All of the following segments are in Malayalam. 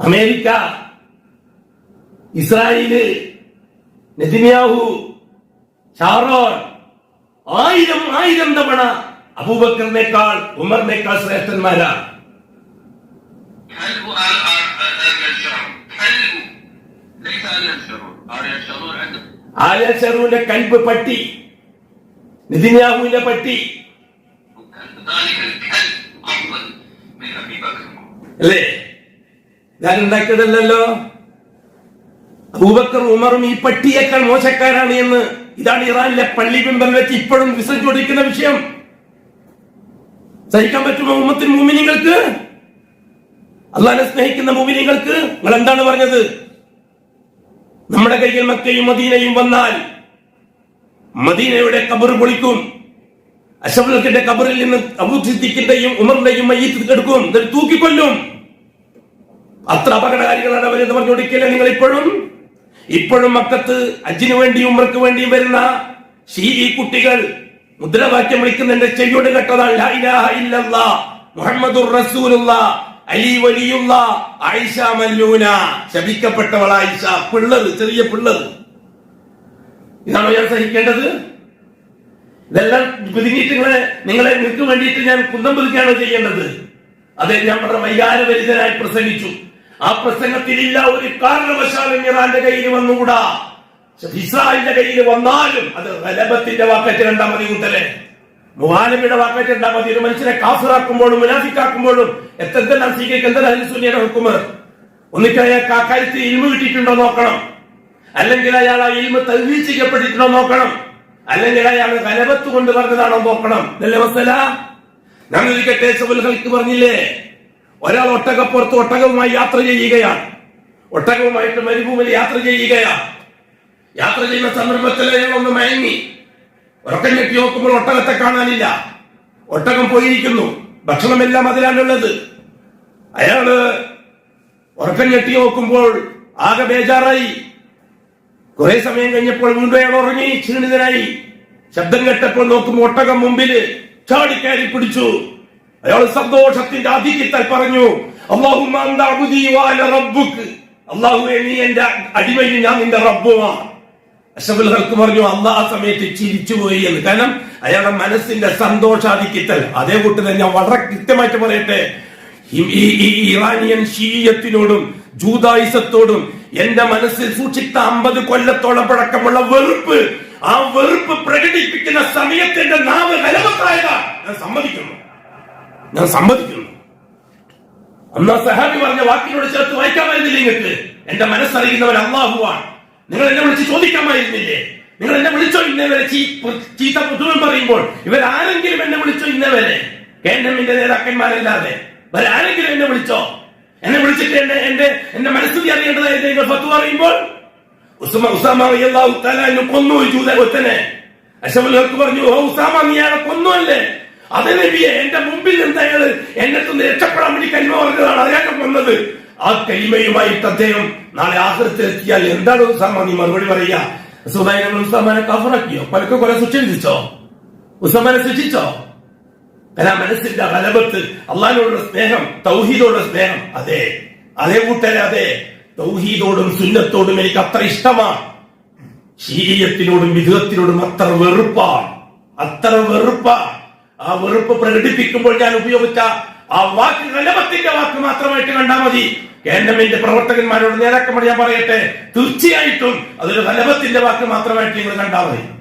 അമേരിക്ക ഇസ്രായേൽ നെതിന്യാഹു ഷാറോൺ ആയിരം ആയിരം തവണ അബൂബക്കറിനേക്കാൾ ഉമറിനേക്കാൾ ശ്രേഷ്ഠന്മാരാണ്. ആര്യ കൽബ് പട്ടി നിതിന്യാഹുവിന്റെ പട്ടി. അല്ലേ? ഞാൻ ഉണ്ടാക്കിയതല്ലല്ലോ അബൂബക്കർ ഉമറും ഈ പട്ടിയേക്കാൾ മോശക്കാരാണ് എന്ന് ഇതാണ് ഇറാനിലെ പള്ളി ബിംബം വെച്ച് ഇപ്പോഴും വിസരിച്ചുകൊണ്ടിരിക്കുന്ന വിഷയം. സഹിക്കാൻ പറ്റുമോ ഉമ്മത്തിൽ മൂമിനിങ്ങൾക്ക് അള്ളാഹിനെ സ്നേഹിക്കുന്ന മൂമിനിങ്ങൾക്ക് നിങ്ങൾ എന്താണ് പറഞ്ഞത്? നമ്മുടെ കയ്യിൽ മക്കയും മദീനയും വന്നാൽ മദീനയുടെ കബർ പൊളിക്കും. അഷഫുൽക്കിന്റെ കബറിൽ നിന്ന് അബൂ സിദ്ദീഖിന്റെയും ഉമറിന്റെയും മയ്യത്ത് എടുക്കും. തൂക്കിക്കൊല്ലും. അത്ര അപകടകാരികളാണ് അവരെന്ന് പറഞ്ഞുകൊടുക്കില്ല നിങ്ങൾ ഇപ്പോഴും ഇപ്പോഴും മക്കത്ത് അജിനു വേണ്ടി ഉമ്മർക്ക് വേണ്ടിയും വരുന്ന ഷീ കുട്ടികൾ മുദ്രാവാക്യം വിളിക്കുന്നതിന്റെ ചെവിയോട് കേട്ടതാണ് മുഹമ്മദുർ റസൂലുള്ള അലി വലിയുള്ള ആയിഷ മല്ലൂന. ശപിക്കപ്പെട്ടവൾ ആയിഷ പിള്ളത് ചെറിയ പിള്ളത് ഇതാണോ ഞാൻ സഹിക്കേണ്ടത്? ഇതെല്ലാം പിതുങ്ങിയിട്ട് നിങ്ങളെ നിങ്ങളെ നിങ്ങൾക്ക് വേണ്ടിയിട്ട് ഞാൻ കുന്തം പിതുക്കുകയാണ് ചെയ്യേണ്ടത്. അതെ ഞാൻ പറഞ്ഞ വൈകാര വരിതനായി പ്രസംഗിച്ചു. ആ പ്രസംഗത്തിലില്ല ഒരു കാരണവശാലും ഇറാന്റെ കയ്യിൽ വന്നുകൂടാ. ഇസ്രായേലിന്റെ കയ്യിൽ വന്നാലും അത് ഗലബത്തിന്റെ വാക്കറ്റ് കണ്ടാൽ മതി കൂട്ടല്ലേ മുഹാനബിയുടെ വാക്കറ്റ് കണ്ടാൽ മതി. ഒരു മനുഷ്യനെ കാഫിറാക്കുമ്പോഴും മുനാഫിക്കാക്കുമ്പോഴും എത്തെന്തെല്ലാം സ്വീകരിക്കും എന്തെല്ലാം സുനിയുടെ ഹുക്കുമർ ഒന്നിക്കൽ അയാൾക്ക് കാര്യത്തിൽ കിട്ടിയിട്ടുണ്ടോ നോക്കണം. അല്ലെങ്കിൽ അയാൾ ആ ഇൽമ തൽവീ ചെയ്യപ്പെട്ടിട്ടുണ്ടോ നോക്കണം. അല്ലെങ്കിൽ അയാൾ കലപത്ത് കൊണ്ട് പറഞ്ഞതാണോ നോക്കണം. ഞാൻ ഒരിക്കട്ടെ സുബുൽഹൽക്ക് പറഞ്ഞില്ലേ? ഒരാൾ ഒട്ടകപ്പുറത്ത് ഒട്ടകവുമായി യാത്ര ചെയ്യുകയാണ്. ഒട്ടകവുമായിട്ട് മരുഭൂമിയിൽ യാത്ര ചെയ്യുകയാണ്. യാത്ര ചെയ്യുന്ന സന്ദർഭത്തിൽ ഒന്ന് മയങ്ങി. ഉറക്കം ഞെട്ടി നോക്കുമ്പോൾ ഒട്ടകത്തെ കാണാനില്ല. ഒട്ടകം പോയിരിക്കുന്നു. ഭക്ഷണമെല്ലാം അതിലാണുള്ളത്. അയാൾ ഉറക്കം ഞെട്ടി നോക്കുമ്പോൾ ആകെ ബേജാറായി. കുറെ സമയം കഴിഞ്ഞപ്പോൾ അയാൾ ഉറങ്ങി ക്ഷീണിതനായി. ശബ്ദം കേട്ടപ്പോൾ നോക്കുമ്പോൾ ഒട്ടകം മുമ്പിൽ ചാടിക്കയറി പിടിച്ചു. അയാൾ സന്തോഷത്തിന്റെ അതിജിത്താൽ പറഞ്ഞു അടിമയിൽ ഞാൻ നിന്റെ റബ്ബുമാ അഷബുൽ ഹർക്ക് പറഞ്ഞു അള്ളാഹ് ആ സമയത്ത് ചിരിച്ചുപോയി എന്ന്. കാരണം അയാളുടെ മനസ്സിന്റെ സന്തോഷാധിക്യത്തൽ അതേ കൂട്ട് തന്നെ ഞാൻ വളരെ കൃത്യമായിട്ട് പറയട്ടെ ഈ- ഇറാനിയൻ ഷീയത്തിനോടും ജൂതായുസത്തോടും എന്റെ മനസ്സിൽ സൂക്ഷിച്ച അമ്പത് കൊല്ലത്തോളം പഴക്കമുള്ള വെറുപ്പ് ആ വെറുപ്പ് പ്രകടിപ്പിക്കുന്ന സമയത്ത് എന്റെ നാവ് ഞാൻ സമ്മതിക്കുന്നു. ഞാൻ സമ്മതിക്കുന്നു. അന്ന് സഹാബി പറഞ്ഞ വാക്കിനോട് ചേർത്ത് വായിക്കാമായിരുന്നില്ല നിങ്ങൾക്ക്? എന്റെ മനസ്സറിയുന്നവൻ അള്ളാഹുവാണ്. നിങ്ങൾ എന്നെ വിളിച്ച് ചോദിക്കാമായിരുന്നില്ലേ നിങ്ങൾ എന്നെ വിളിച്ചോ ഇന്നവരെ ചീത്ത പുതുവൻ പറയുമ്പോൾ ഇവരാരെങ്കിലും എന്നെ വിളിച്ചോ ഇന്നവരെ കേന്ദ്രമിന്റെ നേതാക്കന്മാരല്ലാതെ ഇവരാരെങ്കിലും എന്നെ വിളിച്ചോ? എന്നെ വിളിച്ചിട്ട് എന്റെ എന്റെ എന്റെ മനസ്സിൽ അറിയേണ്ടതായിരുന്നു നിങ്ങൾ ഫത്വ പറയുമ്പോൾ ഉസ്മ ഉസാമ കൊന്നു. ഒരു ജൂതകൊത്തനെ പറഞ്ഞു ഓ ഉസാമ നീ അയാളെ കൊന്നുവല്ലേ അത് നബിയെ എന്റെ മുമ്പിൽ നിന്ന് അയാൾ എന്നെ തന്നെ രക്ഷപ്പെടാൻ വേണ്ടി കൈമ പറഞ്ഞതാണ് അതിനൊക്കെ കൊന്നത് ആ കൈമയുമായിട്ട് അദ്ദേഹം നാളെ ആഹൃത്തിലെത്തിയാൽ എന്താണ് ഉസാമ നീ മറുപടി നമ്മൾ ഉസാമാനെ കഫറാക്കിയോ? പലക്കെ കൊല ശിക്ഷിച്ചോ ഉസാമാനെ ശിക്ഷിച്ചോ കാരണം മനസ്സിന്റെ അലബത്ത് അള്ളാഹിനോടുള്ള സ്നേഹം തൗഹീദോടുള്ള സ്നേഹം അതെ. അതേ കൂട്ടരെ അതെ. തൗഹീദോടും സുന്നത്തോടും എനിക്ക് അത്ര ഇഷ്ടമാണ്. ശീലീയത്തിനോടും വിധത്തിനോടും അത്ര വെറുപ്പാണ്. അത്ര വെറുപ്പാണ്. ആ വെറുപ്പ് പ്രകടിപ്പിക്കുമ്പോൾ ഞാൻ ഉപയോഗിച്ച ആ വാക്ക് കലപത്തിന്റെ വാക്ക് മാത്രമായിട്ട് കണ്ടാൽ മതി. കേന്ദ്രമിന്റെ പ്രവർത്തകന്മാരോട് നേതാക്കന്മാർ ഞാൻ പറയട്ടെ. തീർച്ചയായിട്ടും അതൊരു കലപത്തിന്റെ വാക്ക് മാത്രമായിട്ട് നിങ്ങൾ കണ്ടാൽ മതി.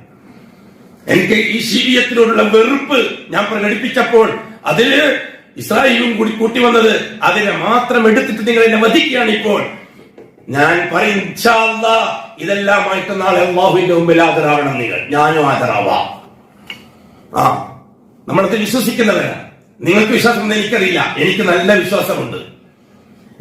എനിക്ക് ഈ ശീലിയത്തിനോടുള്ള വെറുപ്പ് ഞാൻ പ്രകടിപ്പിച്ചപ്പോൾ അതിൽ ഇസ്രായേലും കൂടി കൂട്ടി വന്നത് അതിനെ മാത്രം എടുത്തിട്ട് നിങ്ങൾ എന്നെ വധിക്കുകയാണ് ഇപ്പോൾ. ഞാൻ പറയും ഇതെല്ലാമായിട്ട് നാളെ അള്ളാഹുവിന്റെ മുമ്പിൽ ഹാജരാവണം നിങ്ങൾ. ഞാനും ഹാജരാവാം. ആ. നമ്മളത് വിശ്വസിക്കുന്നവരാണ് നിങ്ങൾക്ക് വിശ്വാസം എനിക്കറിയില്ല. എനിക്ക് നല്ല വിശ്വാസമുണ്ട്.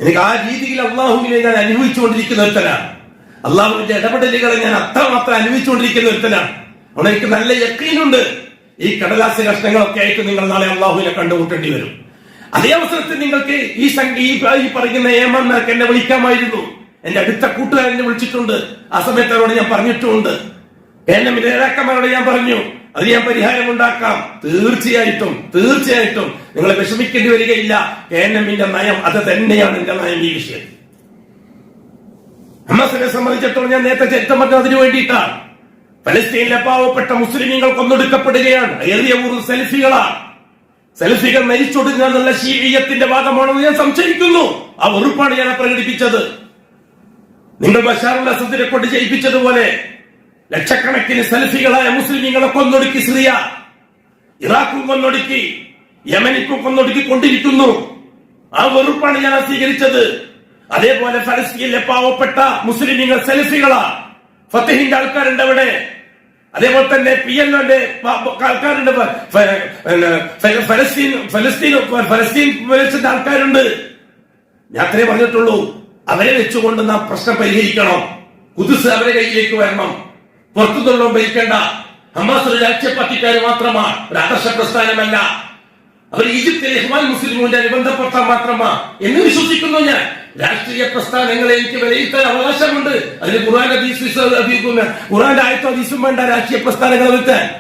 എനിക്ക് ആ രീതിയിൽ അള്ളാഹുവിനെ ഞാൻ അനുഭവിച്ചുകൊണ്ടിരിക്കുന്ന ഒരുത്തനാണ്. അള്ളാഹുവിന്റെ ഇടപെടലുകളെ ഞാൻ അത്രമാത്രം അനുഭവിച്ചുകൊണ്ടിരിക്കുന്ന ഒരുത്തനാണ്. അവിടെ എനിക്ക് നല്ല യക്കീനുണ്ട്. ഈ കടലാസ കഷ്ണങ്ങളൊക്കെ ആയിട്ട് നിങ്ങൾ നാളെ അള്ളാഹുവിനെ കണ്ടുമുട്ടേണ്ടി വരും. അതേ അവസരത്തിൽ നിങ്ങൾക്ക് ഈ സംഖ്യ ഈ പറയുന്ന ഏമന്മാർക്ക് എന്നെ വിളിക്കാമായിരുന്നു. എന്റെ അടുത്ത കൂട്ടുകാരൻ എന്നെ വിളിച്ചിട്ടുണ്ട്. ആ സമയത്ത് അവരോട് ഞാൻ പറഞ്ഞിട്ടുമുണ്ട് എന്നെ നേതാക്കന്മാരോട് ഞാൻ പറഞ്ഞു. അത് ഞാൻ പരിഹാരം ഉണ്ടാക്കാം തീർച്ചയായിട്ടും തീർച്ചയായിട്ടും. നിങ്ങൾ വിഷമിക്കേണ്ടി വരികയില്ല. കെ എൻ എമ്മിന്റെ നയം അത് തന്നെയാണ് എന്റെ നയം ഈ വിഷയം. ഹമാസിനെ സംബന്ധിച്ചിടത്തോളം ഞാൻ നേരത്തെ ചരിത്രം പറഞ്ഞത് അതിനു വേണ്ടിയിട്ടാണ്. ഫലസ്തീനിലെ പാവപ്പെട്ട മുസ്ലിമീങ്ങൾ കൊന്നൊടുക്കപ്പെടുകയാണ് ഏറിയ ഊറ് സെൽഫികളാണ്. സെൽഫികൾ മരിച്ചൊടുക്കുക എന്നുള്ള ശീലീയത്തിന്റെ ഭാഗമാണെന്ന് ഞാൻ സംശയിക്കുന്നു. ആ വെറുപ്പാണ് ഞാൻ പ്രകടിപ്പിച്ചത്. നിങ്ങൾ ബഷാറുൽ അസദിനെ കൊണ്ട് ജയിപ്പിച്ചതുപോലെ ലക്ഷക്കണക്കിന് സെൽഫികളായ മുസ്ലിമീങ്ങളെ കൊന്നൊടുക്കി സിറിയ. ഇറാഖും കൊന്നൊടുക്കി യമനിക്കും കൊന്നൊടുക്കി കൊണ്ടിരിക്കുന്നു. ആ വെറുപ്പാണ് ഞാൻ സ്വീകരിച്ചത് അതേപോലെ ഫലസ്തീനിലെ പാവപ്പെട്ട മുസ്ലിമീങ്ങൾ സെൽഫികളാ. ഫത്തഹിന്റെ ആൾക്കാരുണ്ട് അവിടെ. അതേപോലെ തന്നെ പി എൽ ഒന്റെ ആൾക്കാരുണ്ട്. ഫലസ്തീൻ ഫലസ്തീൻ ഫലസ്തീൻ പ്രദേശത്തെ ആൾക്കാരുണ്ട്. ഞാൻ അത്രേ പറഞ്ഞിട്ടുള്ളൂ. അവരെ വെച്ചുകൊണ്ട് നാം പ്രശ്നം പരിഹരിക്കണം. കുതിസ് അവരെ കയ്യിലേക്ക് വരണം. പുറത്തുനിന്നുള്ള ഭരിക്കേണ്ട ഹമാസ് ഒരു രാഷ്ട്രീയ പാർട്ടിക്കാർ മാത്രമാണ്. ഒരു ആദർശ പ്രസ്ഥാനമല്ല. അവർ ഈജിപ്തിലെ ഹിമാൻ മുസ്ലിമിന്റെ അനുബന്ധ പ്രസ്ഥാനം മാത്രമാ എന്ന് വിശ്വസിക്കുന്നു ഞാൻ. രാഷ്ട്രീയ പ്രസ്ഥാനങ്ങളെ എനിക്ക് വിലയിരുത്താൻ അവകാശമുണ്ട്. അതിന് ഖുർആൻ ഹദീസ് വിശ്വ- ഖുറാന്റെ ആയത്തോ ഹദീസും വേണ്ട രാഷ്ട്രീയ പ്രസ്ഥാനങ്ങളെ വിൽക്കാൻ.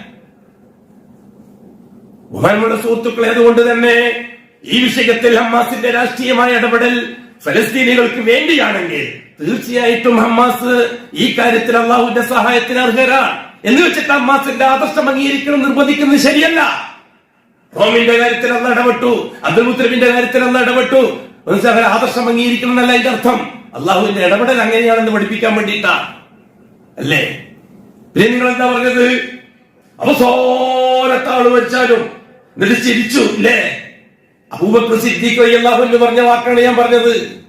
ബഹുമാനമുള്ള സുഹൃത്തുക്കളെ അതുകൊണ്ട് തന്നെ ഈ വിഷയത്തിൽ ഹമാസിന്റെ രാഷ്ട്രീയമായ ഇടപെടൽ ഫലസ്തീനികൾക്ക് വേണ്ടിയാണെങ്കിൽ തീർച്ചയായിട്ടും ഹമ്മാസ് ഈ കാര്യത്തിൽ അള്ളാഹുവിന്റെ സഹായത്തിന് അർഹരാണ്. എന്ന് വെച്ചിട്ട് ഹമ്മാസിന്റെ ആദർശം അംഗീകരിക്കണം നിർബന്ധിക്കുന്നത് ശരിയല്ല. റോമിന്റെ കാര്യത്തിൽ അന്ന് ഇടപെട്ടു അബ്ദുൽ മുത്തലിബിന്റെ കാര്യത്തിൽ അന്ന് ഇടപെട്ടു. മനസ്സിലാക്കാൻ ആദർശം അംഗീകരിക്കണം എന്നല്ല അതിന്റെ അർത്ഥം. അള്ളാഹുവിന്റെ ഇടപെടൽ അങ്ങനെയാണെന്ന് പഠിപ്പിക്കാൻ വേണ്ടിയിട്ടാ. അല്ലേ? പിന്നെ നിങ്ങൾ എന്താ പറഞ്ഞത്? അവസോരത്താൾ വെച്ചാലും എന്നിട്ട് ചിരിച്ചു ഇല്ലേ? അബൂബക്കർ പ്രസിദ്ധിക്കോ അള്ളാഹു എന്ന് പറഞ്ഞ വാക്കാണ് ഞാൻ പറഞ്ഞത്.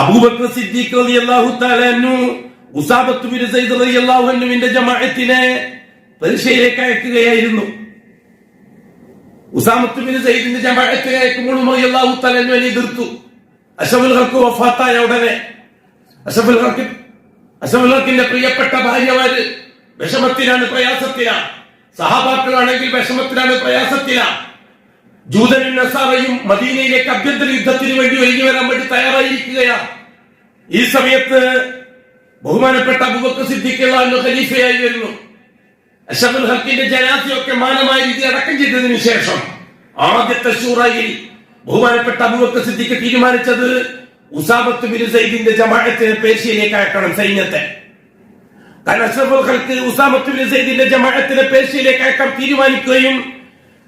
അബൂബക്കർ സിദ്ദീഖ് അള്ളാഹു താലു ഉസാബത്ത് ബിൻ സൈദ് റളിയല്ലാഹു ജമാഅത്തിനെ പരീക്ഷയിലേക്ക് അയക്കുകയായിരുന്നു. റളിയല്ലാഹു പ്രിയപ്പെട്ട ഭാര്യമാര് വിഷമത്തിലാണ് പ്രയാസത്തിലാണ്. സഹാബാക്കളാണെങ്കിൽ വിഷമത്തിലാണ് പ്രയാസത്തിലാണ്. ജൂതനും നസാറയും മദീനയിലേക്ക് അഭ്യന്തര യുദ്ധത്തിന് വേണ്ടി ഒരുങ്ങി വരാൻ വേണ്ടി തയ്യാറായിരിക്കുകയാണ്. ഈ സമയത്ത് ബഹുമാനപ്പെട്ട അബുബക്കർ സിദ്ദിഖുള്ള ഖലീഫയായി വരുന്നു. അഷബുൽ ഹക്കിന്റെ ജനാസിയൊക്കെ മാനമായ രീതിയിൽ അടക്കം ചെയ്തതിനു ശേഷം ആദ്യത്തെ ഷൂറയിൽ ബഹുമാനപ്പെട്ട അബുബക്കർ സിദ്ദിഖ് തീരുമാനിച്ചത് ഉസാബത്ത് ബിൻ സൈദിന്റെ ജമാഅത്തിനെ പേർഷ്യയിലേക്ക് അയക്കണം സൈന്യത്തെ. കാരണം അഷറഫുൽ ഹൽക്ക് ഉസാമത്ത് ബിൻ സൈദിന്റെ ജമാഅത്തിനെ പേർഷ്യയിലേക്ക് അയക്കാൻ തീരുമാനിക്കുകയും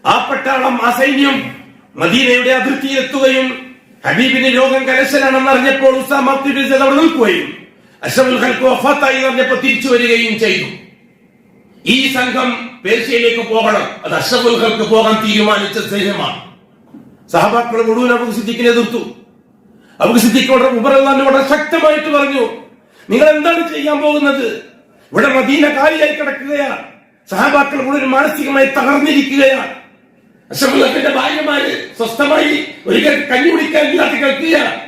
ആ പട്ടാളം ആ സൈന്യം മദീനയുടെ അതിർത്തിയിലെത്തുകയും ഹബീബിന് രോഗം കലശലാണെന്ന് അറിഞ്ഞപ്പോൾ അവിടെ നിൽക്കുകയും വഫാത്തായി അറിഞ്ഞപ്പോൾ തിരിച്ചു വരികയും ചെയ്തു. ഈ സംഘം പേർഷ്യയിലേക്ക് പോകണം. അത് അഷ്റഫുൽ ഖൽക്ക് പോകാൻ തീരുമാനിച്ച സൈന്യമാണ്. സഹബാക്കൾ മുഴുവൻ അബു സിദ്ദിഖിനെ എതിർത്തു. അബു സിദ്ദീഖോട് വളരെ ശക്തമായിട്ട് പറഞ്ഞു നിങ്ങൾ എന്താണ് ചെയ്യാൻ പോകുന്നത്? ഇവിടെ മദീന കാലിയായി കിടക്കുകയാണ്. സഹബാക്കൾ മുഴുവൻ മാനസികമായി തകർന്നിരിക്കുകയാണ്. അഷഫുല്ലത്തിന്റെ ഭാര്യമാര് സ്വസ്ഥമായി ഒരിക്കൽ കഞ്ഞി കുടിക്കാൻ ഇല്ലാത്ത കേൾക്കുകയാണ്.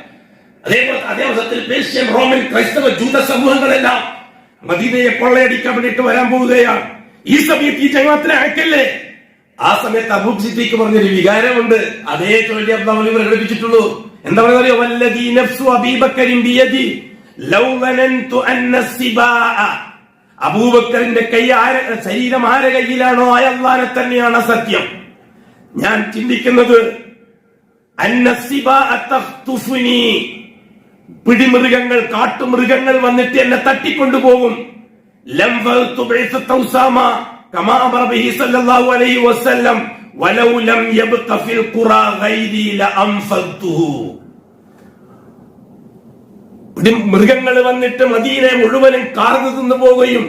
അതേപോലെ അതേ അവസരത്തിൽ പേർഷ്യൻ റോമൻ ക്രൈസ്തവ ജൂത സമൂഹങ്ങളെല്ലാം മദീനയെ കൊള്ളയടിക്കാൻ വേണ്ടിയിട്ട് വരാൻ പോവുകയാണ്. ഈ സമയത്ത് ഈ ജമാത്തിനെ അയക്കല്ലേ? ആ സമയത്ത് അബൂബ് സിദ്ദീഖ് പറഞ്ഞൊരു വികാരമുണ്ട്. അതേ ചൊല്ലി അബ്ദാമലി പ്രകടിപ്പിച്ചിട്ടുള്ളൂ. എന്താ പറയുക? വല്ലദീ നഫ്സു അബീബക്കരിൻ ബിയദി ലൗ വനന്തു സിബാഅ അബൂബക്കറിന്റെ കൈ ആര ശരീരം ആരെ കയ്യിലാണോ? അയല്ലാനെ തന്നെയാണ് സത്യം. ഞാൻ ചിന്തിക്കുന്നത് പിടിമൃഗങ്ങൾ കാട്ടുമൃഗങ്ങൾ വന്നിട്ട് എന്നെ തട്ടിക്കൊണ്ടുപോകും. മൃഗങ്ങൾ വന്നിട്ട് മദീനെ മുഴുവനും കാർന്നു തിന്നു പോവുകയും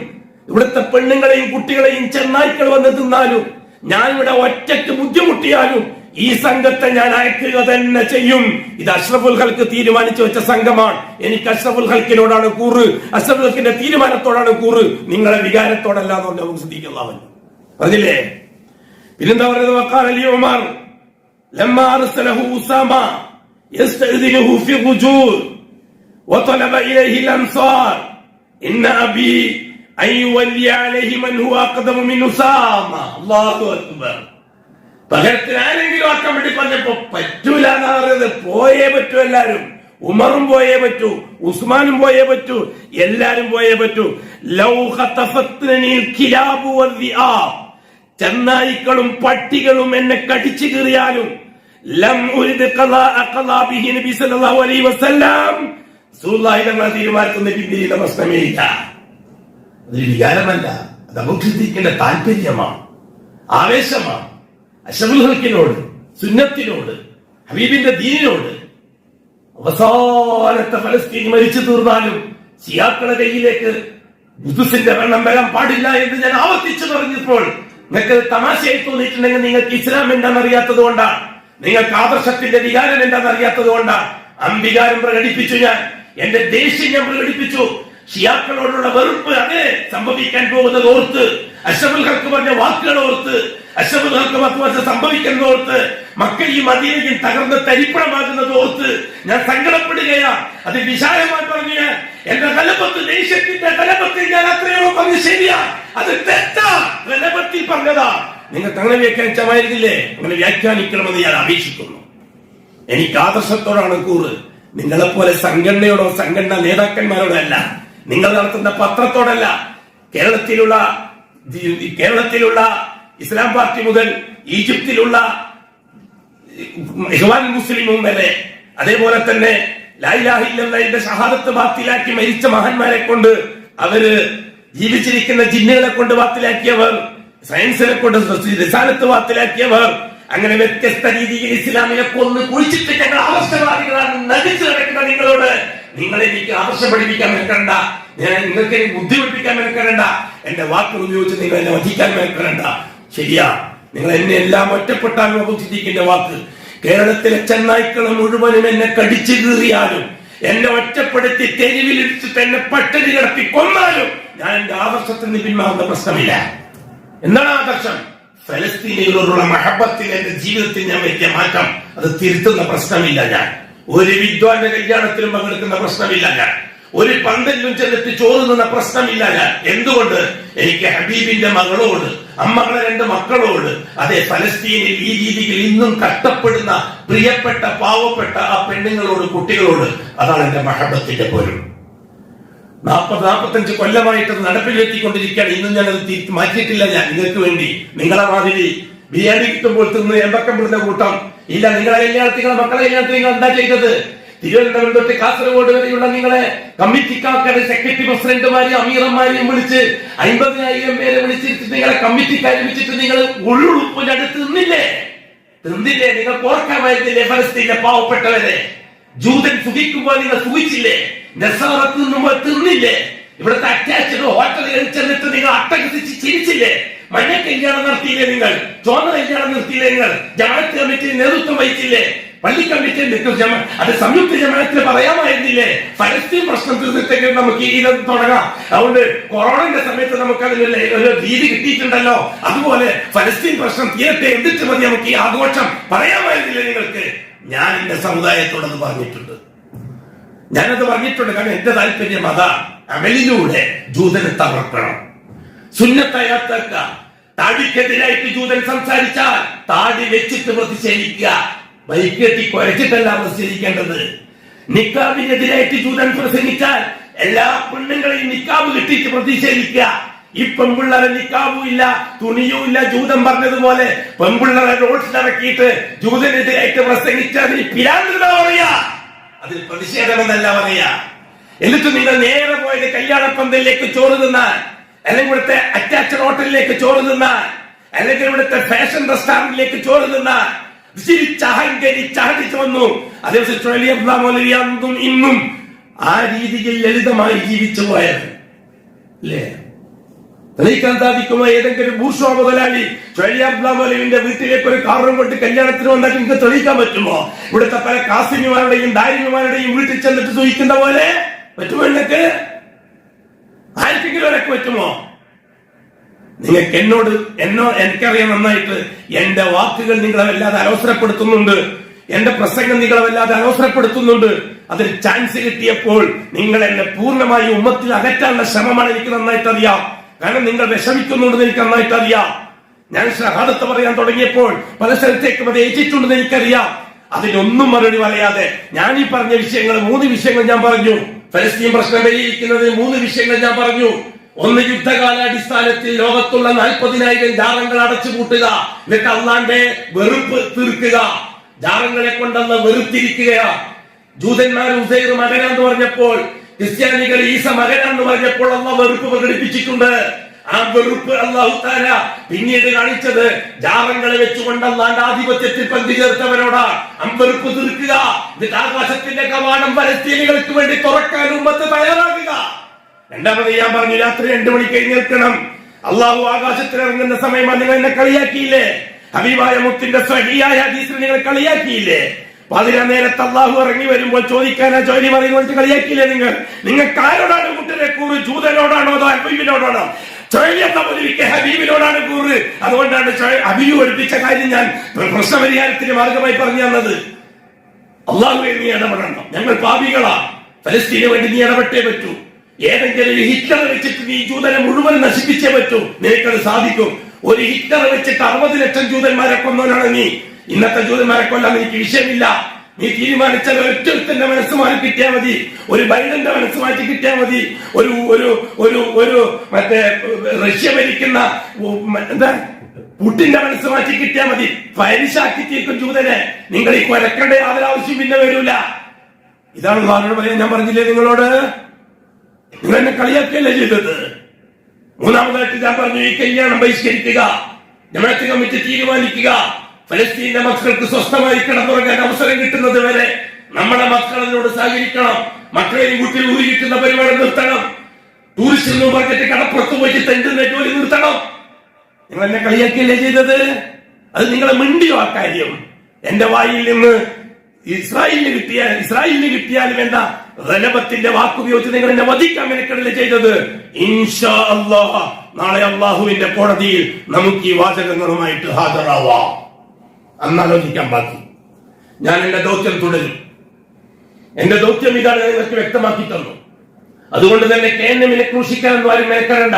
ഇവിടുത്തെ പെണ്ണുങ്ങളെയും കുട്ടികളെയും ചെന്നായ്ക്കൾ വന്ന് തിന്നാലും ഞാൻ ഇവിടെ ഒറ്റയ്ക്ക് ബുദ്ധിമുട്ടിയാലും ഈ സംഘത്തെ ഞാൻ അയക്കുക തന്നെ ചെയ്യും ഇത് അഷ്റഫുൽ ഹൽക്ക് തീരുമാനിച്ചു വെച്ച സംഘമാണ് എനിക്ക് അഷ്റഫുൽ ഹൽക്കിനോടാണ് കൂറ് അഷ്റഫുൽ ഹൽക്കിന്റെ തീരുമാനത്തോടാണ് കൂറ് നിങ്ങളെ വികാരത്തോടല്ല എന്ന് പറഞ്ഞ് നമുക്ക് ശ്രദ്ധിക്കുന്നവൻ പറഞ്ഞില്ലേ പിന്നെന്താ പറയുന്നത് വക്കാൽ അലി ഉമർ لما أرسله أسامة يستأذنه في الرجوع وطلب إليه الأنصار إن أبي പകരത്തിനാരെങ്കിലും ആക്കാൻ വേണ്ടി പറഞ്ഞപ്പോ പറ്റൂല എന്നാണ് പറയുന്നത്. പോയേ പറ്റൂ എല്ലാരും. ഉമറും പോയേ പറ്റൂ ഉസ്മാനും പോയേ പറ്റൂ എല്ലാരും പോയേ പറ്റൂ. ചെന്നായിക്കളും പട്ടികളും എന്നെ കടിച്ചു കീറിയാലും തീരുമാനത്തിന് പിന്തിരിയുന്ന പ്രശ്നമേ ഇല്ല അതൊരു വികാരമല്ല. അത് ചിന്തിക്കേണ്ട താല്പര്യമാണ്. ആവേശമാണ്. അഷബുൽ ഹൽക്കിനോട് സുന്നത്തിനോട് ഹബീബിന്റെ ദീനിനോട് അവസാനത്തെ ഫലസ്തീൻ മരിച്ചു തീർന്നാലും സിയാക്കളുടെ കയ്യിലേക്ക് ബുദ്ധുസിന്റെ വെള്ളം വരാൻ പാടില്ല എന്ന് ഞാൻ ആവർത്തിച്ചു പറഞ്ഞപ്പോൾ നിങ്ങൾക്ക് തമാശയായി തോന്നിയിട്ടുണ്ടെങ്കിൽ നിങ്ങൾക്ക് ഇസ്ലാം എന്താണെന്ന് അറിയാത്തത് കൊണ്ടാണ്. നിങ്ങൾക്ക് ആദർശത്തിന്റെ വികാരം എന്താണെന്ന് അറിയാത്തത് കൊണ്ടാണ്. അംബികാരം പ്രകടിപ്പിച്ചു ഞാൻ. എന്റെ ദേഷ്യം ഞാൻ പ്രകടിപ്പിച്ചു. ഷിയാക്കളോടുള്ള വെറുപ്പ് അങ്ങനെ സംഭവിക്കാൻ പോകുന്നത് ഓർത്ത് അഷബുൽ പറഞ്ഞ വാക്കുകൾ ഓർത്ത് അഷബുൽ ഹക്ക് വർഷം സംഭവിക്കുന്നത് ഓർത്ത് മക്കയും മദീനയും തകർന്ന് തരിപ്പണമാകുന്നത് ഓർത്ത് ഞാൻ സങ്കടപ്പെടുകയാ. അത് വിശാലമായി പറഞ്ഞ എന്റെ തലപ്പത്ത് ദേഷ്യത്തിന്റെ തലപ്പത്തിൽ ഞാൻ അത്രയോ പറഞ്ഞു ശരിയാ. അത് തെറ്റാ. തലപ്പത്തിൽ പറഞ്ഞതാ. നിങ്ങൾ അങ്ങനെ വ്യാഖ്യാനിച്ചമായിരുന്നില്ലേ അങ്ങനെ വ്യാഖ്യാനിക്കണമെന്ന് ഞാൻ അപേക്ഷിക്കുന്നു. എനിക്ക് ആദർശത്തോടാണ് കൂറ്. നിങ്ങളെപ്പോലെ സംഘടനയോടോ സംഘടനാ നേതാക്കന്മാരോടോ അല്ല. നിങ്ങൾ നടത്തുന്ന പത്രത്തോടല്ല കേരളത്തിലുള്ള കേരളത്തിലുള്ള ഇസ്ലാം പാർട്ടി മുതൽ ഈജിപ്തിലുള്ള ഇഹ്വാൻ മുസ്ലിമും വരെ അതേപോലെ തന്നെ ലൈലാഹിന്റെ ഷഹാദത്ത് ബാത്തിലാക്കി മരിച്ച മഹാന്മാരെ കൊണ്ട് അവർ ജീവിച്ചിരിക്കുന്ന ജിന്നുകളെ കൊണ്ട് വാത്തിലാക്കിയവർ സയൻസിനെ കൊണ്ട് റിസാലത്ത് വാത്തിലാക്കിയവർ അങ്ങനെ വ്യത്യസ്ത രീതിയിൽ ഇസ്ലാമിനെ കൊന്ന് കുഴിച്ചിട്ട് ഞങ്ങൾ അവസ്ഥവാദികളാണ് നടിച്ചു നടക്കുന്ന നിങ്ങളോട് നിങ്ങൾ എനിക്ക് ആവശ്യം പഠിപ്പിക്കാൻ നിൽക്കണ്ട നിങ്ങൾക്ക് എനിക്ക് ബുദ്ധി പഠിപ്പിക്കാൻ നിൽക്കണ്ട. എന്റെ വാക്കുകൾ ഉപയോഗിച്ച് നിങ്ങൾ എന്നെ വധിക്കാൻ നിൽക്കണ്ട. ശരിയാ. നിങ്ങൾ എന്നെ എല്ലാം ഒറ്റപ്പെട്ടാലും ചിന്തിക്കേണ്ട വാക്ക്. കേരളത്തിലെ ചെന്നായ്ക്കളെ മുഴുവനും എന്നെ കടിച്ചു കീറിയാലും എന്നെ ഒറ്റപ്പെടുത്തി തെരുവിലിടിച്ചിട്ട് എന്നെ പട്ടിണി കിടത്തി കൊന്നാലും ഞാൻ എന്റെ ആദർശത്തിൽ നിന്ന് പിന്മാറുന്ന പ്രശ്നമില്ല. എന്താണ് ആദർശം? ഫലസ്തീനികളോടുള്ള മഹബത്തിൽ എന്റെ ജീവിതത്തിൽ ഞാൻ വലിയ മാറ്റം. അത് തിരുത്തുന്ന പ്രശ്നമില്ല ഞാൻ. ഒരു വിദ്വാന്റെ കല്യാണത്തിലും പങ്കെടുക്കുന്ന പ്രശ്നമില്ല ഞാൻ. ഒരു പന്തലിലും ചെന്നിട്ട് ചോറുന്ന പ്രശ്നമില്ല ഞാൻ. എന്തുകൊണ്ട്? എനിക്ക് ഹബീബിന്റെ മകളോട് അമ്മകളെ രണ്ട് മക്കളോട് അതെ ഫലസ്തീനിൽ ഈ രീതിയിൽ ഇന്നും കഷ്ടപ്പെടുന്ന പ്രിയപ്പെട്ട പാവപ്പെട്ട ആ പെണ്ണുങ്ങളോട് കുട്ടികളോട് അതാണ് എന്റെ മഹബത്തിന്റെ പോലും നാൽപ്പത് നാൽപ്പത്തഞ്ച് കൊല്ലമായിട്ട് നടപ്പിലെത്തിക്കൊണ്ടിരിക്കുകയാണ് ഇന്നും ഞാൻ അത് മാറ്റിയിട്ടില്ല ഞാൻ. നിങ്ങൾക്ക് വേണ്ടി നിങ്ങളെ മാതിരി ബിരിയാണി കിട്ടുമ്പോൾ തിന്ന് എമ്പക്കം കൂട്ടം ഇല്ല നിങ്ങളെ കല്യാണത്തിൽ നിങ്ങളെ മക്കളെ കല്യാണത്തിൽ നിങ്ങൾ എന്താ ചെയ്തത്? തിരുവനന്തപുരം കാസർഗോഡ് വരെയുള്ള നിങ്ങളെ കമ്മിറ്റിക്കാരുടെ സെക്രട്ടറി പ്രസിഡന്റുമാരെയും അമീറന്മാരെയും വിളിച്ച് അമ്പതിനായിരം പേരെ വിളിച്ചിട്ട് നിങ്ങളെ കമ്മിറ്റി വിളിച്ചിട്ട് നിങ്ങൾ ഉള്ളുപ്പിന്റെ നിന്നില്ലേ? തിന്നില്ലേ നിങ്ങൾ ഓർക്കാമായിരുന്നില്ലേ ഫലസ്തീനിലെ പാവപ്പെട്ടവരെ? ജൂതൻ സുഖിക്കുമ്പോൾ നിങ്ങൾ സുഖിച്ചില്ലേ? നെസാറ തിന്നുമ്പോൾ തിന്നില്ലേ? ഇവിടുത്തെ അറ്റാച്ച്ഡ് ഹോട്ടലിൽ ചെന്നിട്ട് നിങ്ങൾ അട്ടകസിച്ച് ചിരിച്ചില്ലേ? മഞ്ഞ കല്യാണം നടത്തിയില്ലേ നിങ്ങൾ? ചോന്ന കല്യാണം നിർത്തിയില്ലേ നിങ്ങൾ? ജമാഅത്ത് കമ്മിറ്റി നേതൃത്വം വഹിച്ചില്ലേ? പള്ളി കമ്മിറ്റി അത് സംയുക്ത ജമാഅത്തിന് പറയാമായിരുന്നില്ലേ? ഫലസ്തീൻ പ്രശ്നം തീർന്നിട്ടെങ്കിൽ നമുക്ക് ഇത് തുടങ്ങാം. അതുകൊണ്ട് കൊറോണന്റെ സമയത്ത് നമുക്ക് അതിനുള്ള ഒരു രീതി കിട്ടിയിട്ടുണ്ടല്ലോ. അതുപോലെ ഫലസ്തീൻ പ്രശ്നം തീരട്ടെ എന്തിട്ട് മതി നമുക്ക് ഈ ആഘോഷം. പറയാമായിരുന്നില്ലേ നിങ്ങൾക്ക്? ഞാൻ എന്റെ സമുദായത്തോടത് പറഞ്ഞിട്ടുണ്ട്. ഞാനത് പറഞ്ഞിട്ടുണ്ട്. കാരണം എന്റെ താല്പര്യം അതാ അമലിലൂടെ ജൂതനെ തകർക്കണം. സുന്നത്തയാത്തക്ക താടിക്കെതിരായിട്ട് ജൂതൻ സംസാരിച്ചാൽ താടി വെച്ചിട്ട് പ്രതിഷേധിക്കുക. വൈകെട്ടി കുരച്ചിട്ടല്ല പ്രതിഷേധിക്കേണ്ടത്. നിക്കാബിനെതിരായിട്ട് ജൂതൻ പ്രസംഗിച്ചാൽ എല്ലാ പെണ്ണുങ്ങളെയും നിക്കാബ് കിട്ടിയിട്ട് പ്രതിഷേധിക്കുക. ഈ പെൺപിള്ളേരെ നിക്കാബും ഇല്ല തുണിയും ഇല്ല ജൂതൻ പറഞ്ഞതുപോലെ പെൺപിള്ളേരെ റോഡിലിറക്കിയിട്ട് ജൂതനെതിരായിട്ട് പ്രസംഗിച്ചാൽ നീ പിരാന്തൃത പറയാ അതിൽ പ്രതിഷേധമെന്നല്ല പറയാ എന്നിട്ട് നിങ്ങൾ നേരെ പോയത് കല്യാണപ്പന്തലിലേക്ക് ചോറ് തിന്നാൻ അല്ലെങ്കിൽ ഇവിടുത്തെ അറ്റാച്ച്ഡ് ഹോട്ടലിലേക്ക് ചോറ് തിന്നാൻ അല്ലെങ്കിൽ ഇവിടുത്തെ ഫാഷൻ റെസ്റ്റോറന്റിലേക്ക് ചോറ് തിന്നാൻ അഹടിച്ചു വന്നു. അതേപോലെ ഇന്നും ആ രീതിയിൽ ലളിതമായി ജീവിച്ചു പോയത്. അല്ലേ തെളിയിക്കാൻ സാധിക്കുമോ? ഏതെങ്കിലും ഭൂഷോ മുതലാളി ഷൊയ്യാബ്ലാമോലവിന്റെ വീട്ടിലേക്ക് ഒരു കാറും കൊണ്ട് കല്യാണത്തിന് വന്നാൽ നിങ്ങൾക്ക് തെളിയിക്കാൻ പറ്റുമോ? ഇവിടുത്തെ പല കാസിമിമാരുടെയും ദാരിമിമാരുടെയും വീട്ടിൽ ചെന്നിട്ട് ചോദിക്കുന്ന പോലെ പറ്റുമോ നിങ്ങൾക്ക്? ആർക്കെങ്കിലും ഒരൊക്കെ പറ്റുമോ? നിങ്ങൾക്ക് എന്നോട് എന്നോ എനിക്കറിയാം നന്നായിട്ട് എന്റെ വാക്കുകൾ നിങ്ങളെ വല്ലാതെ അലോസരപ്പെടുത്തുന്നുണ്ട്. എന്റെ പ്രസംഗം നിങ്ങളെ വല്ലാതെ അലോസരപ്പെടുത്തുന്നുണ്ട്. അതിൽ ചാൻസ് കിട്ടിയപ്പോൾ നിങ്ങൾ എന്നെ പൂർണമായി ഉമ്മത്തിൽ അകറ്റാനുള്ള ശ്രമമാണ് എനിക്ക് നന്നായിട്ട് അറിയാം. കാരണം നിങ്ങൾ വിഷമിക്കുന്നുണ്ടെന്ന് എനിക്ക് നന്നായിട്ട് അറിയാം. ഞാൻ ഷഹാദത്ത് പറയാൻ തുടങ്ങിയപ്പോൾ പല സ്ഥലത്തേക്കും അത് ഏറ്റിട്ടുണ്ടെന്ന് എനിക്കറിയാം. അതിനൊന്നും മറുപടി പറയാതെ ഞാൻ ഈ പറഞ്ഞ വിഷയങ്ങൾ മൂന്ന് വിഷയങ്ങൾ ഞാൻ പറഞ്ഞു. ഫലസ്തീൻ പ്രശ്നം പരിഹരിക്കുന്നത് മൂന്ന് വിഷയങ്ങൾ ഞാൻ പറഞ്ഞു. ഒന്ന് യുദ്ധകാലാടിസ്ഥാനത്തിൽ ലോകത്തുള്ള നാൽപ്പതിനായിരം ജാറങ്ങൾ അടച്ചുപൂട്ടുക. എന്നിട്ട് അള്ളാന്റെ വെറുപ്പ് തീർക്കുക. ജാറങ്ങളെ കൊണ്ടന്ന് വെറുത്തിരിക്കുകയാണ്. ജൂതന്മാർ ഉസൈർ മകനാന്ന് പറഞ്ഞപ്പോൾ ക്രിസ്ത്യാനികൾ ഈസ മകനാന്ന് പറഞ്ഞപ്പോൾ അള്ള വെറുപ്പ് പ്രകടിപ്പിച്ചിട്ടുണ്ട്. ആ വെറുപ്പ് അള്ളാഹു താര പിന്നീട് കാണിച്ചത് ജാറങ്ങളെ വെച്ചുകൊണ്ട് അള്ളാന്റെ ആധിപത്യത്തിൽ പന്തി ചേർത്തവരോടാണ് അമ്പെറുപ്പ് തീർക്കുക. എന്നിട്ട് ആകാശത്തിന്റെ കവാടം പലസ്തീനികൾക്ക് വേണ്ടി തുറക്കാൻ ഉമ്മത്ത് തയ്യാറാകുക. രണ്ടാമത് ഞാൻ പറഞ്ഞു രാത്രി രണ്ടു മണിക്ക് എഴുന്നേൽക്കണം. അള്ളാഹു ആകാശത്തിൽ ഇറങ്ങുന്ന സമയം നിങ്ങൾ എന്നെ കളിയാക്കിയില്ലേ? ഹബീബായ മുത്തിന്റെ സ്വഹിയായ ഹദീസിൽ നിങ്ങൾ കളിയാക്കിയില്ലേ? പതിനാ നേരത്ത് അള്ളാഹു ഇറങ്ങി വരുമ്പോൾ ചോദിക്കാനാ ജോലി പറയുന്നത് കളിയാക്കിയില്ലേ നിങ്ങൾ? നിങ്ങൾക്ക് ആരോടാണ് കുട്ടിനെ കൂറ് ജൂതനോടാണോ അതോ ഹബീബിനോടാണോ മുതലിക്ക് ഹബീബിനോടാണ് കൂറ്. അതുകൊണ്ടാണ് ഹബീബ് പഠിപ്പിച്ച കാര്യം ഞാൻ പ്രശ്നപരിഹാരത്തിന് മാർഗമായി പറഞ്ഞു തന്നത്. അള്ളാഹുവെ നീ ഇടപെടണം. ഞങ്ങൾ പാപികളാ. ഫലസ്തീനു വേണ്ടി നീ ഇടപെട്ടേ പറ്റൂ. ഏതെങ്കിലും ഒരു ഹിറ്റ്ലർ വെച്ചിട്ട് നീ ജൂതനെ മുഴുവൻ നശിപ്പിച്ചേ പറ്റൂ. നിനക്കത് സാധിക്കും. ഒരു ഹിറ്റ്ലർ വെച്ചിട്ട് അറുപത് ലക്ഷം ജൂതന്മാരെ കൊന്നവനാണ് നീ. ഇന്നത്തെ ജൂതന്മാരെ കൊല്ലാൻ എനിക്ക് വിഷയമില്ല. നീ തീരുമാനിച്ചാൽ ഒറ്റത്തിന്റെ മനസ്സ് മാറി കിട്ടിയാൽ മതി. ഒരു ബൈഡന്റെ മനസ്സ് മാറ്റി കിട്ടിയാൽ മതി. ഒരു ഒരു ഒരു ഒരു മറ്റേ റഷ്യ ഭരിക്കുന്ന എന്താ? പുട്ടിന്റെ മനസ്സ് മാറ്റി കിട്ടിയാൽ മതി. ഫയലിശാക്കി തീർക്കും ജൂതനെ. നിങ്ങൾ ഈ കൊരക്കേണ്ട യാതൊരു ആവശ്യം പിന്നെ വരൂല. ഇതാണ് ഉദാഹരണം പറയാൻ ഞാൻ പറഞ്ഞില്ലേ നിങ്ങളോട്? നിങ്ങൾ എന്നെ കളിയാക്കുകയല്ലേ ചെയ്തത്? മൂന്നാമതായിട്ട് ഞാൻ പറഞ്ഞു ഈ കല്യാണം ബഹിഷ്കരിക്കുക. ജമാഅത്ത് കമ്മിറ്റി തീരുമാനിക്കുക. ഫലസ്തീന്റെ മക്കൾക്ക് സ്വസ്ഥമായി കിടന്നുറങ്ങാൻ അവസരം കിട്ടുന്നത് വരെ നമ്മുടെ മക്കൾ അതിനോട് സഹകരിക്കണം മക്കളെയും വീട്ടിൽ ഊരി കിട്ടുന്ന പരിപാടി നിർത്തണം. ടൂറിസ്റ്റ് മാർക്കറ്റ് കടപ്പുറത്ത് പോയിട്ട് തെണ്ടുന്ന ജോലി നിർത്തണം. നിങ്ങൾ എന്നെ കളിയാക്കിയല്ലേ ചെയ്തത്? അത് നിങ്ങളെ മിണ്ടിയോ ആ കാര്യം? എന്റെ വായിൽ നിന്ന് ഇസ്രായേലിന് കിട്ടിയാൽ ഇസ്രായേലിന് കിട്ടിയാൽ വേണ്ട റലബത്തിന്റെ വാക്കുപയോഗിച്ച് നിങ്ങൾ എന്നെ വധിക്കാൻ മെനക്കെടല്ലേ ചെയ്തത്? ഇൻഷാ അള്ളാഹ നാളെ അള്ളാഹുവിന്റെ കോടതിയിൽ നമുക്ക് ഈ വാചകങ്ങളുമായിട്ട് ഹാജരാവാം. അന്നാലോചിക്കാൻ ബാക്കി. ഞാൻ എന്റെ ദൗത്യം തുടരും. എന്റെ ദൗത്യം ഇതാണ് നിങ്ങൾക്ക് വ്യക്തമാക്കി തന്നു. അതുകൊണ്ട് തന്നെ കെ എൻ എമ്മിനെ ക്രൂശിക്കാനൊന്നും ആരും മേക്കരണ്ട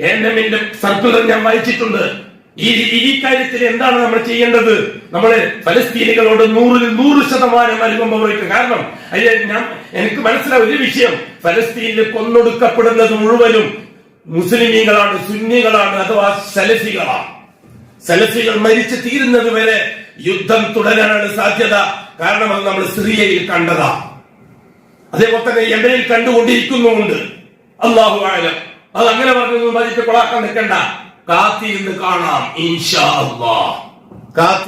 കെ എൻ എമ്മിന്റെ സർക്കുലർ ഞാൻ വായിച്ചിട്ടുണ്ട്. ഈ ഈ കാര്യത്തിൽ എന്താണ് നമ്മൾ ചെയ്യേണ്ടത്? നമ്മൾ ഫലസ്തീനികളോട് നൂറിൽ നൂറ് ശതമാനം അനുകമ്പ വഹിക്കും കാരണം അയ്യ ഞാൻ എനിക്ക് മനസ്സിലായ ഒരു വിഷയം. ഫലസ്തീനിൽ കൊന്നൊടുക്കപ്പെടുന്നത് മുഴുവനും മുസ്ലിമീങ്ങളാണ് സുന്നികളാണ് അഥവാ സലഫികളാണ്. സലഫികൾ മരിച്ചു തീരുന്നത് വരെ യുദ്ധം തുടരാനാണ് സാധ്യത. കാരണം അത് നമ്മൾ സിറിയയിൽ കണ്ടതാ. അതേപോലെ തന്നെ യമനിൽ കണ്ടുകൊണ്ടിരിക്കുന്നുണ്ട് അള്ളാഹു ആലം അത് അങ്ങനെ പറഞ്ഞു മതിച്ച് കൊളാക്കാൻ നിൽക്കണ്ട. കാത്തിരുന്ന് കാണാം ഇൻഷാ കാത്തി